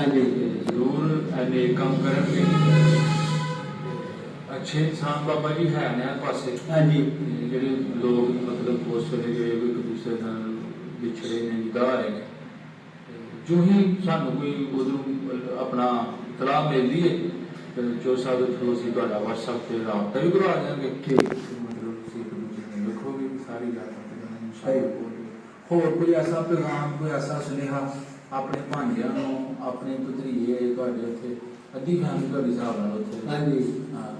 ਹਾਂਜੀ ਜ਼ਰੂਰ ਐਨੇ ਕੰਮ ਕਰਨਗੇ ਅੱਛੇ ਇਨਸਾਨ ਬਾਬਾ ਜੀ ਹੈ ਨੇ ਹਰ ਪਾਸੇ ਹਾਂਜੀ ਤੇ ਜਿਹੜੇ ਲੋਕ ਮਤਲਬ ਉਸ ਵੇਲੇ ਜਿਹੜੇ ਇੱਕ ਦੂਸਰੇ ਨਾਲ ਵਿਛੜੇ ਨੇ ਨਿਗਾਹ ਰਹੇ ਨੇ ਤੇ ਜੋ ਹੀ ਸਾਨੂੰ ਕੋਈ ਉਧਰੋਂ ਆਪਣਾ ਤਲਾਹ ਮਿਲਦੀ ਹੈ ਤੇ ਜੋ ਸਾਡੇ ਥਰੂ ਅਸੀਂ ਤੁਹਾਡਾ WhatsApp ਤੇ ਰਾਬਤਾ ਵੀ ਕਰਵਾ ਦਿਆਂਗੇ ਠੀਕ। ਮਤਲਬ ਤੁਸੀਂ ਇੱਕ ਦੂਜੇ ਨੂੰ ਲਿਖੋਗੇ ਸਾਰੀ ਗੱਲ ਸਹੀ। ਹੋਰ ਕੋਈ ਐਸਾ ਪੈਗਾਮ ਕੋਈ ਐਸਾ ਸੁਨੇਹਾ ਆਪਣੇ ਭਾਂਜਿਆਂ ਨੂੰ ਆਪਣੇ ਭਤਰੀਏ ਤੁਹਾਡੇ ਉੱਥੇ ਅੱਧੀ ਫੈਮਿਲੀ ਤੁਹਾਡੀ ਹਿਸਾਬ ਨਾਲ ਉੱਥੇ। ਹਾਂਜੀ। ਹਾਂ।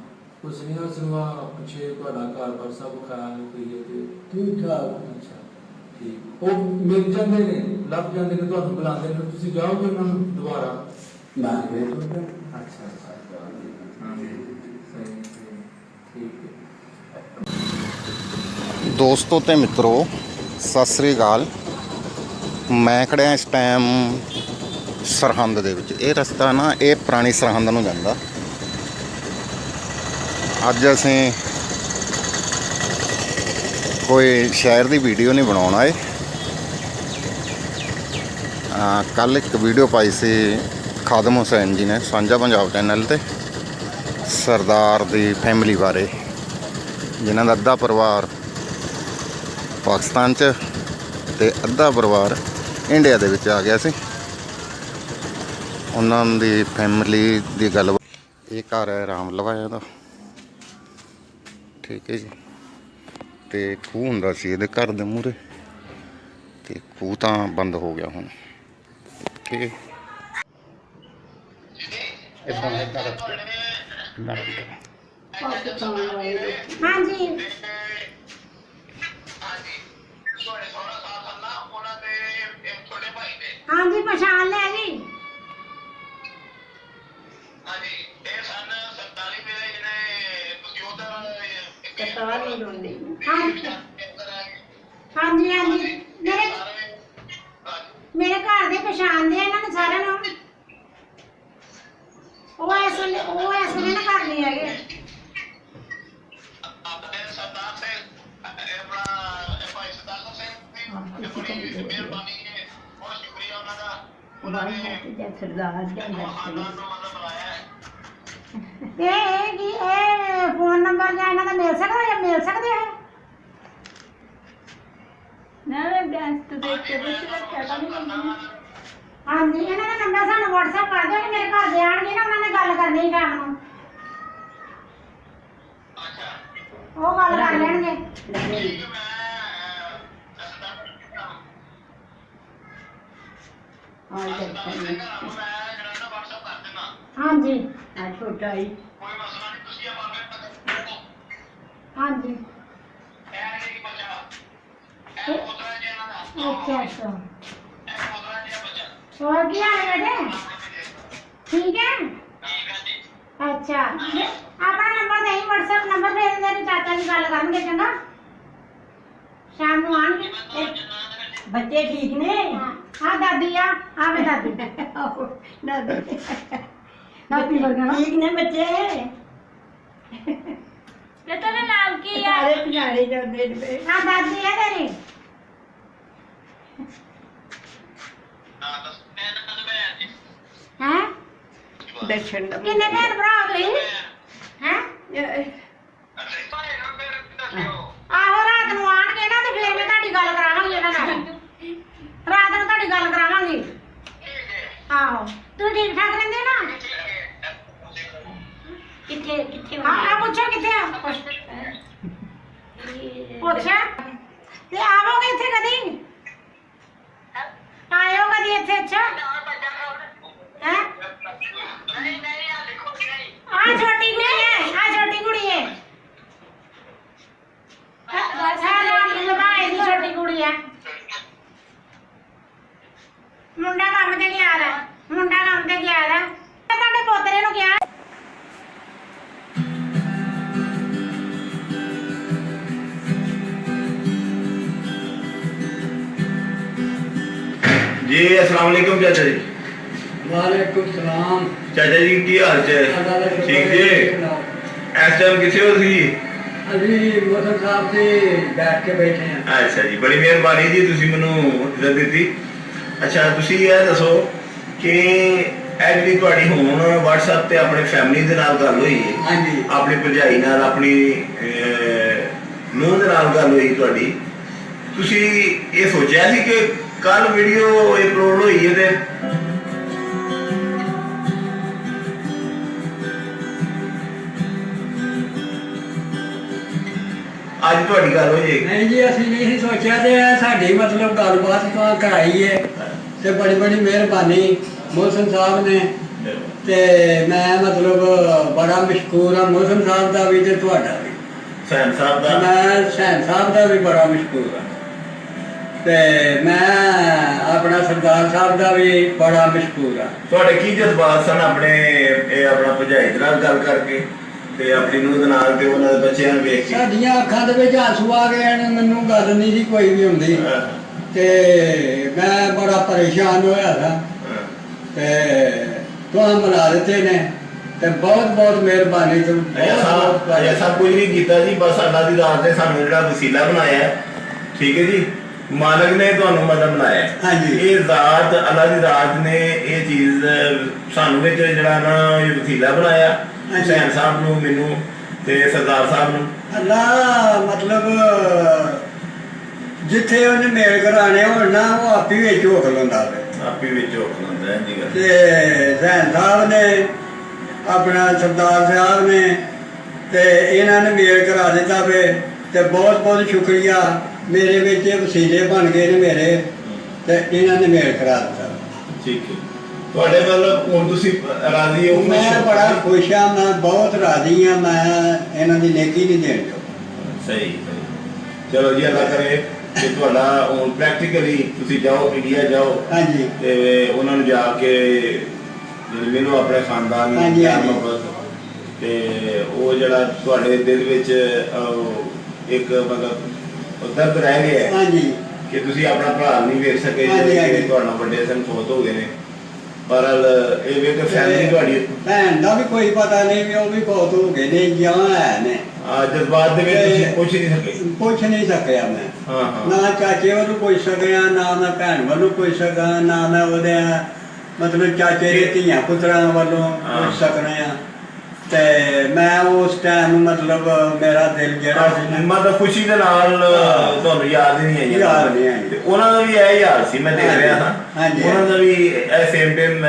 ਕੋਈ ਸੁਨੇਹਾ ਸੁਨਵਾ ਪਿੱਛੇ ਤੁਹਾਡਾ ਘਰ ਪਰ ਸਭ ਖਿਆਲ ਕੋਈ ਹੈ ਤੇ ਠੀਕ ਠਾਕ ਅੱਛਾ ਠੀਕ। ਉਹ ਮਿਲ ਜਾਂਦੇ ਨੇ ਲੱਭ ਜਾਂਦੇ ਨੇ ਤੁਹਾਨੂੰ ਬੁਲਾਉਂਦੇ ਨੇ ਤੁਸੀਂ ਜਾਓਗੇ ਉਹਨਾਂ ਨੂੰ ਦੁਬਾਰਾ। ਮੈਂ ਗਏ ਤੁਹਾਡਾ ਅੱਛਾ ਅੱਛਾ। ਦੋਸਤੋ ਤੇ ਮਿੱਤਰੋ ਸਤਿ ਸ੍ਰੀ ਅਕਾਲ। ਮੈਂ ਖੜਿਆ ਇਸ ਟਾਈਮ ਸਰਹੰਦ ਦੇ ਵਿੱਚ। ਇਹ ਰਸਤਾ ਨਾ, ਇਹ ਪੁਰਾਣੀ ਸਰਹੰਦ ਨੂੰ ਜਾਂਦਾ। ਅੱਜ ਅਸੀਂ ਕੋਈ ਸ਼ਹਿਰ ਦੀ ਵੀਡੀਓ ਨਹੀਂ ਬਣਾਉਣ ਆਏ। ਕੱਲ ਇੱਕ ਵੀਡੀਓ ਪਾਈ ਸੀ ਖਾਦਮ ਹੁਸੈਨ ਜੀ ਨੇ, ਸਾਂਝਾ ਪੰਜਾਬ ਚੈਨਲ ਤੇ, ਸਰਦਾਰ ਦੀ ਫੈਮਿਲੀ ਬਾਰੇ, ਜਿਨ੍ਹਾਂ ਦਾ ਅੱਧਾ ਪਰਿਵਾਰ ਪਾਕਿਸਤਾਨ 'ਚ ਤੇ ਅੱਧਾ ਪਰਿਵਾਰ ਇੰਡੀਆ ਦੇ ਵਿੱਚ ਆ ਗਿਆ ਸੀ। ਉਹਨਾਂ ਦੀ ਫੈਮਿਲੀ ਦੀ ਗੱਲ ਇਹ ਘਰ ਹੈ ਰਾਮ ਲਵਾਇਆ ਦਾ। ਠੀਕ ਹੈ ਜੀ। ਤੇ ਖੂਹ ਹੁੰਦਾ ਸੀ ਇਹਦੇ ਘਰ ਦੇ ਮੂਹਰੇ। ਤੇ ਖੂਹ ਤਾਂ ਬੰਦ ਹੋ ਗਿਆ ਹੁਣ। ਠੀਕ ਹੈ ਇਦਾਂ ਦਾ ਘਰ ਹਾਂਜੀ। ਹਾਂਜੀ, ਪਛਾਣ ਲਿਆ ਜੀ। ਕਤਾਰ ਨਹੀਂ ਰੋਂਦੀ ਹਾਂਜੀ ਹਾਂਜੀ। ਹਾਂਜੀ ਮੇਰੇ ਮੇਰੇ ਘਰ ਦੇ ਪਛਾਣਦੇ ਆ ਇਹਨਾਂ ਨੂੰ ਸਾਰਿਆਂ ਨੂੰ। ਉਹ ਇਸ ਵੇਲੇ ਉਹ ਇਸ ਵੇਲੇ ਨਾ ਘਰ ਨਹੀਂ ਹੈਗੇ। ਬਾਈ ਹੱਥ ਜਾਂ ਸਰਦਾਰ ਜਾਂ ਨਰਸਰੀ ਤੇ ਇਹ ਕੀ ਇਹ ਫੋਨ ਨੰਬਰ ਜਾਂ ਇਹਨਾਂ ਦਾ ਮਿਲ ਸਕਦਾ ਜਾਂ ਮਿਲ ਸਕਦੇ ਆ? ਨਾ ਮੈਂ ਡਾਂਸ ਤੋਂ ਦੇਖ ਕੇ ਬਸ ਰੱਖਿਆ ਤਾਂ ਨਹੀਂ ਮੰਮੀ ਹਾਂਜੀ ਇਹਨਾਂ ਦਾ ਨੰਬਰ ਸਾਨੂੰ WhatsApp ਕਰ ਦਿਓ ਕਿ ਮੇਰੇ ਘਰ ਦੇ ਆਣਗੇ ਨਾ ਉਹਨਾਂ ਨੇ ਗੱਲ ਕਰਨੀ ਸ਼ਾਮ ਨੂੰ। ਉਹ ਗੱਲ ਕਰ ਲੈਣਗੇ। ਹਾਂ ਆ ਛੋਟਾ ਹੀ ਹਾਂਜੀ। ਅੱਛਾ ਅੱਛਾ ਹੋਰ ਕੀ ਹਾਲ ਹੈ ਬੇਟੇ ਠੀਕ ਹੈ ਅੱਛਾ ਆਪਣਾ ਨੰਬਰ ਨਹੀਂ WhatsApp ਨੰਬਰ ਭੇਜ ਦੇ ਤੇ ਚਾਚਾ ਜੀ ਗੱਲ ਕਰਨਗੇ ਚੰਗਾ ਸ਼ਾਮ ਨੂੰ ਆਣਗੇ ਬੱਚੇ ਠੀਕ ਨੇ ਹਾਂ ਹਾਂ ਦਾਦੀ ਆ ਆ ਵੇ ਦਾਦੀ ਨਾ ਦਾਦੀ ਵਰਗਾ ਨਾ ਠੀਕ ਨੇ ਬੱਚੇ ਤੇ ਤੇਰਾ ਨਾਮ ਕੀ ਸਾਰੇ ਪਿਆਰੇ ਜਾਂਦੇ ਨੇ ਹਾਂ ਦਾਦੀ ਆ ਤੇਰੀ। ਹੈ ਦਰਸ਼ਨ ਦਾ ਕਿੰਨੇ ਭੈਣ ਭਰਾ ਹੋ ਆਹੋ ਰਾਤ ਨੂੰ ਆਣਗੇ ਨਾ ਤੇ ਫੇਰ ਮੈਂ ਤੁਹਾਡੀ ਗੱਲ ਕਰਾਵਾਂਗੀ ਇਹਨਾਂ ਨਾਲ ਰਾਤ ਨੂੰ ਤੁਹਾਡੀ ਗੱਲ ਕਰਾਵਾਂਗੀ ਆਹੋ ਤੂੰ ਠੀਕ ਠਾਕ ਰਹਿੰਦੇ ਨਾ ਕਿੱਥੇ ਕਿੱਥੇ ਹਾਂ ਆ ਪੁੱਛੋ ਕਿੱਥੇ ਆ ਪੁੱਛ ਤੇ ਆਵੋਗੇ ਇੱਥੇ ਕਦੀ ਆਇਓ ਕਦੀ ਇੱਥੇ ਅੱਛਾ ਹੈ ਆ ਛੋਟੀ ਕੁੜੀ ਹੈ ਆ ਛੋਟੀ ਕੁੜੀ ਹੈ ਆ ਨਾਮ ਲਵਾਏ ਦੀ ਛੋਟੀ ਕੁੜੀ ਹੈ ਮੁੰਡਾ ਕੰਮ ਤੇ ਗਿਆ ਹੈ ਮੁੰਡਾ ਕੰਮ ਤੇ ਗਿਆ ਹੈ ਤੁਹਾਡੇ ਪੋਤਰੇ ਨੂੰ ਕਿਹਾ ਜੀ ਅਸਲਾਮ ਵਾਲੇਕੁਮ ਚਾਚਾ ਜੀ। ਵਾਲੇਕੁਮ ਸਲਾਮ। ਚਾਚਾ ਜੀ ਕੀ ਹਾਲ ਚ ਹੈ? ਠੀਕ ਜੀ? ਇਸ ਟਾਈਮ ਕਿੱਥੇ ਹੋ ਸੀ ਅਸੀਂ ਮੋਹਨ ਸਾਹਿਬ ਦੇ ਬੈਠ ਕੇ ਬੈਠੇ ਹਾਂ। ਅੱਛਾ ਜੀ ਬੜੀ ਮਿਹਰਬਾਨੀ ਜੀ ਤੁਸੀਂ ਮੈਨੂੰ ਇੱਜ਼ਤ ਦਿੱਤੀ। ਅੱਛਾ ਤੁਸੀਂ ਇਹ ਦੱਸੋ ਕਿ ਇਹ ਜਿਹੜੀ ਤੁਹਾਡੀ ਹੁਣ WhatsApp ਤੇ ਆਪਣੇ ਫੈਮਿਲੀ ਦੇ ਨਾਲ ਗੱਲ ਹੋਈ ਹੈ? ਹਾਂਜੀ। ਆਪਣੀ ਭਰਜਾਈ ਨਾਲ ਆਪਣੀ ਨੂੰਹ ਦੇ ਨਾਲ ਗੱਲ ਹੋਈ ਤੁਹਾਡੀ। ਤੁਸੀਂ ਇਹ ਸੋਚਿਆ ਸੀ ਕਿ ਕੱਲ ਵੀਡੀਓ ਅਪਲੋਡ ਹੋਈ ਹੈ ਤੇ ਅੱਜ ਤੁਹਾਡੀ ਗੱਲ ਹੋਈ ਹੈ? ਨਹੀਂ ਜੀ ਅਸੀਂ ਨਹੀਂ ਸੀ ਸੋਚਿਆ ਤੇ ਸਾਡੀ ਮਤਲਬ ਗੱਲਬਾਤ ਤਾਂ ਕਰਾਈ ਹੈ। ਤੇ ਬੜੀ ਬੜੀ ਮਿਹਰਬਾਨੀ ਮੋਹਸਨ ਸਾਹਿਬ ਨੇ। ਤੇ ਮੈਂ ਮਤਲਬ ਬੜਾ ਮਸ਼ਕੂਰ ਹਾਂ ਮੋਹਸਨ ਸਾਹਿਬ ਦਾ ਵੀ ਤੇ ਤੁਹਾਡਾ ਵੀ। ਸੈਨ ਸਾਹਿਬ ਦਾ? ਮੈਂ ਸੈਨ ਸਾਹਿਬ ਦਾ ਵੀ ਬੜਾ ਮਸ਼ਕੂਰ ਹਾਂ। ਤੇ ਮੈਂ ਆਪਣਾ ਸਰਦਾਰ ਸਾਹਿਬ ਦਾ ਵੀ ਬੜਾ ਮਸ਼ਕੂਰ ਹਾਂ। ਤੁਹਾਡੇ ਕੀ ਜਜ਼ਬਾਤ ਸਨ ਆਪਣੇ ਇਹ ਆਪਣਾ ਭਰਜਾਈ ਦੇ ਨਾਲ ਗੱਲ ਕਰਕੇ ਤੇ ਆਪਣੀ ਨੂੰਹ ਦੇ ਨਾਲ ਤੇ ਉਹਨਾਂ ਦੇ ਬੱਚਿਆਂ ਨੂੰ ਵੇਖ ਕੇ? ਸਾਡੀਆਂ ਅੱਖਾਂ ਦੇ ਵਿੱਚ ਆਂਸੂ ਆ ਗਏ ਨੇ ਮੈਨੂੰ ਗੱਲ ਨਹੀਂ ਸੀ ਕੋਈ ਵੀ ਹੁੰਦੀ। ਤੇ ਮੈਂ ਬੜਾ ਪਰੇਸ਼ਾਨ ਹੋਇਆ ਸੀ ਹਾਂ। ਤੇ ਤੁਹਾਨੂੰ ਮਿਲਾ ਦਿੱਤੇ ਨੇ ਤੇ ਬਹੁਤ ਬਹੁਤ ਮਿਹਰਬਾਨੀ ਤੁਮ ਐਸਾ ਐਸਾ ਕੁਝ ਨਹੀਂ ਕੀਤਾ ਜੀ ਬਸ ਅੱਲਾ ਦੀ ਰਾਤ ਨੇ ਸਾਨੂੰ ਜਿਹੜਾ ਵਸੀਲਾ ਬਣਾਇਆ। ਠੀਕ ਹੈ ਜੀ ਮਾਲਕ ਨੇ ਤੁਹਾਨੂੰ ਮਦਦ ਬਣਾਇਆ। ਹਾਂਜੀ। ਇਹ ਜ਼ਾਤ ਅੱਲਾ ਦੀ ਰਾਤ ਨੇ ਇਹ ਚੀਜ਼ ਸਾਨੂੰ ਵਿੱਚ ਜਿਹੜਾ ਨਾ ਇਹ ਵਸੀਲਾ ਬਣਾਇਆ। ਹੁਸੈਨ ਸਾਹਿਬ ਨੂੰ ਮੈਨੂੰ ਤੇ ਸਰਦਾਰ ਸਾਹਿਬ ਨੂੰ ਅੱਲਾ ਮਤਲਬ ਜਿੱਥੇ ਉਹਨੇ ਮੇਲ ਕਰਾਣੇ ਹੋਣ ਨਾ ਉਹ ਆਪੀ ਵਿੱਚ ਹੋਖ ਲੈਂਦਾ ਵੇ। ਆਪੀ ਵਿੱਚ ਹੋ ਖਲੋਂਦਾ ਹੈ ਜੀ ਗੱਲ। ਤੇ ਜ਼ੈਨ ਸਾਹਿਬ ਨੇ ਆਪਣਾ ਸਰਦਾਰ ਸਾਹਿਬ ਨੇ ਤੇ ਇਹਨਾਂ ਨੇ ਮੇਲ ਕਰਾ ਦਿੱਤਾ ਵੇ ਤੇ ਬਹੁਤ ਬਹੁਤ ਸ਼ੁਕਰੀਆ। ਮੇਰੇ ਵਿੱਚ ਇਹ ਵਸੀਲੇ ਬਣ ਗਏ ਨੇ ਮੇਰੇ ਤੇ ਇਹਨਾਂ ਨੇ ਮੇਲ ਕਰਾ ਦਿੱਤਾ। ਠੀਕ ਹੈ। ਤੁਹਾਡੇ ਮਤਲਬ ਹੁਣ ਤੁਸੀਂ ਰਾਜ਼ੀ ਹੋ ਮੈਂ ਹੋ? ਬੜਾ ਖੁਸ਼ ਹਾਂ ਮੈਂ ਬਹੁਤ ਰਾਜ਼ੀ ਹਾਂ ਮੈਂ ਇਹਨਾਂ ਦੀ ਨੇਕੀ ਨਹੀਂ ਦੇਣ। ਜੋ ਸਹੀ ਸਹੀ। ਚਲੋ ਜੀ ਅੱਲਾ ਕਰੇ। ਕਿ ਤੁਹਾਡਾ ਹੁਣ ਪ੍ਰੈਕਟੀਕਲੀ ਤੁਸੀਂ ਜਾਓ ਇੰਡੀਆ ਜਾਓ। ਹਾਂਜੀ। ਤੇ ਉਹਨਾਂ ਨੂੰ ਜਾ ਕੇ ਜਿਹੜੇ ਮੈਨੂੰ ਆਪਣੇ ਖਾਨਦਾਨ ਨੂੰ ਹਾਂਜੀ, ਹਾਂਜੀ। ਮੁਹੱਬਤ ਤੇ ਉਹ ਜਿਹੜਾ ਤੁਹਾਡੇ ਦਿਲ ਵਿੱਚ ਅਹ, ਇੱਕ ਮਤਲਬ ਉਹ ਦਰਦ ਰਹਿ ਗਿਆ ਹੈ ਹਾਂਜੀ। ਕਿ ਤੁਸੀਂ ਆਪਣਾ ਭਰਾ ਨਹੀਂ ਵੇਖ ਸਕੇ ਹਾਂਜੀ, ਜਿਹੜੇ ਹਾਂਜੀ। ਕਿ ਤੁਹਾਡਾ ਵੱਡੇ ਸਨ ਫੌਤ ਹੋ ਗਏ ਨੇ। ਪਰ ਇਹ ਵੇਖ ਫੈਮਿਲੀ ਤੁਹਾਡੀ ਭੈਣ ਦਾ ਵੀ ਕੋਈ ਪਤਾ ਨਹੀਂ ਵੀ ਉਹ ਵੀ ਬਹੁਤ ਹੋ ਗਏ ਨੇ ਜਾਂ ਹੈ ਨੇ। ਜਜ਼ਬਾਤ ਦੇ ਵਿੱਚ ਤੁਸੀਂ ਪੁੱਛ ਨਹੀਂ ਸਕੇ। ਪੁੱਛ ਨਹੀਂ ਸਕਿਆ ਮੈਂ। ਹਾਂ ਹਾਂ। ਨਾ ਚਾਚੇ ਵੱਲੋਂ ਪੁੱਛ ਸਕਿਆ ਨਾ ਮੈਂ ਭੈਣ ਵੱਲੋਂ ਪੁੱਛ ਸਕਾਂ ਨਾ ਮੈਂ ਉਹਦੇ ਮਤਲਬ ਚਾਚੇ ਦੇ ਧੀਆਂ ਪੁੱਤਰਾਂ ਵੱਲੋਂ। ਪੁੱਛ ਸਕਣਾ ਆ। ਤੇ ਮੈਂ ਉਸ ਟਾਈਮ ਮਤਲਬ ਮੇਰਾ ਦਿਲ ਜਿਹੜਾ ਸੀ ਮਤਲਬ ਖੁਸ਼ੀ ਦੇ ਨਾਲ। ਤੁਹਾਨੂੰ ਯਾਦ ਨਹੀਂ ਆਈ ਯਾਦ ਨਹੀਂ ਆਈ। ਤੇ ਉਹਨਾਂ ਦਾ ਵੀ ਇਹ ਹਾਲ ਸੀ ਮੈਂ ਦੇਖ। ਰਿਹਾ ਹਾਂ ਹਾਂਜੀ। ਉਹਨਾਂ ਦਾ ਵੀ ਇਹ ਸੇਮ ਟਾਈਮ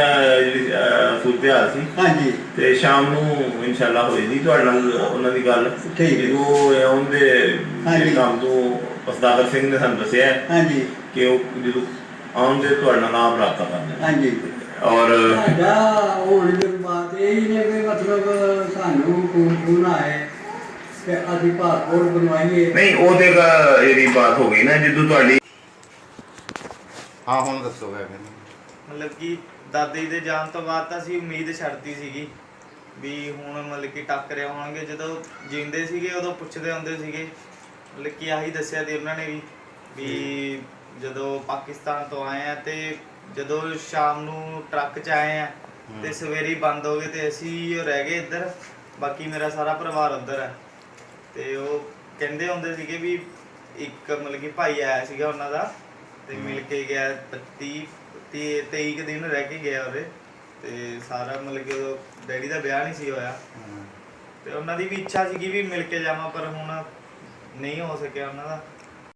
ਸੂਰਤ ਹਾਲ ਸੀ ਹਾਂਜੀ ਤੇ ਸ਼ਾਮ ਨੂੰ ਇਨਸ਼ਾਅੱਲਾ ਹੋਏਗੀ ਤੁਹਾਡੇ ਨਾਲ ਉਹਨਾਂ ਦੀ ਗੱਲ ਠੀਕ ਹੈ। ਹਾਂਜੀ। ਜਿਹੜੇ ਕੰਮ ਤੋਂ ਉਸਤਾਦਰ ਸਿੰਘ ਨੇ ਸਾਨੂੰ ਦੱਸਿਆ ਹਾਂਜੀ ਕਿ ਉਹ ਜਦੋਂ ਆਉਂਦੇ ਤੁਹਾਡੇ ਨਾਲ ਆਪ ਕਰਦੇ ਹਾਂਜੀ ਔਰ ਸਾਡਾ ਹੁਣ ਦੀ ਬਾਤ ਇਹ ਹੀ ਨੇ ਕਿ ਮਤਲਬ ਸਾਨੂੰ ਖੂਨ ਖੂਨ ਆਏ ਤੇ ਅਸੀਂ ਪਾਸਪੋਰਟ ਬਣਵਾਈਏ। ਨਹੀਂ ਉਹ ਤੇ ਗ- ਇਹਦੀ ਬਾਤ ਹੋ ਗਈ ਨਾ ਜਦੋਂ ਤੁਹਾਡੀ ਹਾਂ ਹੁਣ ਦੱਸੋ ਵੈਸੇ ਮਤਲਬ ਕਿ ਦਾਦੇ ਦੇ ਜਾਣ ਤੋਂ ਬਾਅਦ ਤਾਂ ਅਸੀਂ ਉਮੀਦ ਛੱਡਤੀ ਸੀਗੀ ਵੀ ਹੁਣ ਮਤਲਬ ਕਿ ਟੱਕਰੇ ਹੋਣਗੇ। ਜਦੋਂ ਜਿੰਦੇ ਸੀਗੇ ਉਦੋਂ ਪੁੱਛਦੇ ਹੁੰਦੇ ਸੀਗੇ। ਮਤਲਬ ਕਿ ਆਹੀ ਦੱਸਿਆ ਤੇ ਉਹਨਾਂ ਨੇ ਵੀ ਵੀ ਜਦੋਂ ਪਾਕਿਸਤਾਨ ਤੋਂ ਆਏ ਆ ਤੇ ਜਦੋਂ ਸ਼ਾਮ ਨੂੰ ਟਰੱਕ 'ਚ ਆਏ ਆ ਤੇ ਸਵੇਰੇ ਬੰਦ ਹੋ ਗਏ ਤੇ ਅਸੀਂ ਰਹਿ ਗਏ ਇੱਧਰ ਬਾਕੀ ਮੇਰਾ ਸਾਰਾ ਪਰਿਵਾਰ ਉੱਧਰ ਹੈ ਤੇ ਉਹ ਕਹਿੰਦੇ ਹੁੰਦੇ ਸੀਗੇ ਵੀ ਇੱਕ ਮਤਲਬ ਕਿ ਭਾਈ ਆਇਆ ਸੀਗਾ ਉਹਨਾਂ ਦਾ ਤੇ ਮਿਲ ਕੇ ਗਿਆ 30 23 ਕੁ ਦਿਨ ਰਹਿ ਕੇ ਗਿਆ ਉਹਦੇ ਤੇ ਸਾਰਾ ਮਤਲਬ ਕਿ ਉਦੋਂ ਡੈਡੀ ਦਾ ਵਿਆਹ ਨਹੀਂ ਸੀ ਹੋਇਆ। ਤੇ ਉਹਨਾਂ ਦੀ ਵੀ ਇੱਛਾ ਸੀਗੀ ਵੀ ਮਿਲ ਕੇ ਜਾਵਾਂ ਪਰ ਹੁਣ ਨਹੀਂ ਹੋ ਸਕਿਆ ਉਹਨਾਂ ਦਾ।